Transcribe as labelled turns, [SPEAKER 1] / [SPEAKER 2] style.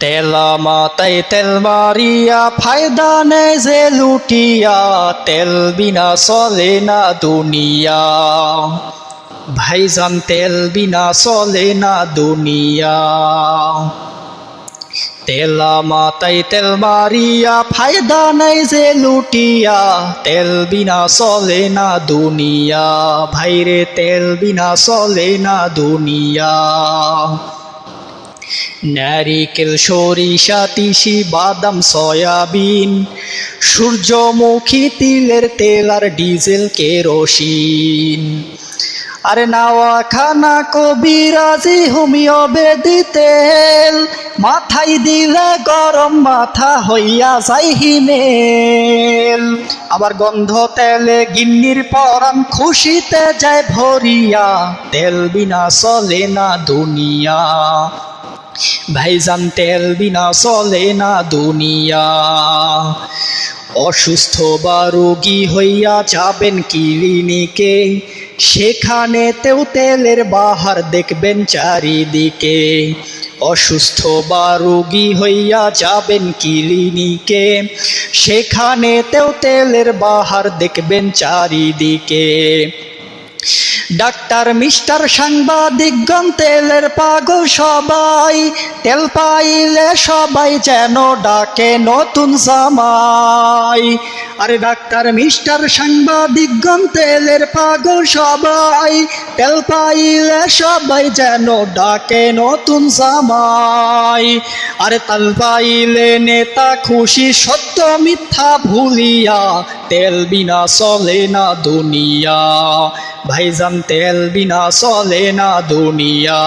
[SPEAKER 1] তেলা মাতাই তেল মারিয়া, ফায়দা নেই যে লুটিয়া, তেল বিনা চলে না দুনিয়া। ভাইজান, তেল বিনা চলে না দুনিয়া। তেলা মাতাই তেল মারিয়া, ফায়দা নেই যে লুটিয়া, তেল বিনা চলে না দুনিয়া। ভাইরে, তেল বিনা চলে না দুনিয়া। নারিকেল, সরিষা, তিসি, বাদাম, সয়াবিন, সূর্যমুখী তিলের তেল আর ডিজেল কেরোসিন। আরে নাওয়া খানা কবিরাজি হোমিও বেদি তেল, মাথায় দিলে গরম মাথা হইয়া যাই হিমেল। আবার গন্ধ তেলে গিন্নির পরাম খুশিতে যায় ভরিয়া, তেল বিনা চলে না দুনিয়া। ভাইজান তেল বিনা চলে না দুনিয়া। অসুস্থ বা রোগী হইয়া যাবেন ক্লিনিকে, সেখানেতেও তেলের বাহার দেখবেন চারিদিকে। অসুস্থ বা রোগী হইয়া যাবেন ক্লিনিকে, সেখানেতেও তেলের বাহার দেখবেন চারিদিকে। ডাক্তার মিস্টার সাংবাদিকগণ তেলের পাগল সবাই, তেল পাইলে সবাই যেন ডাকে নতুন জামাই। আরে ডাক্তার মিস্টার সাংবাদিকগণ তেলের পাগল সবাই, তেল পাইলে সবাই যেন ডাকে নতুন জামাই। আরে তাল পাইলে নেতা খুশি সত্য মিথ্যা ভুলিয়া, তেল বিনা চলে না দুনিয়া। ভাইজান তেল বিনা চলে না দুনিয়া।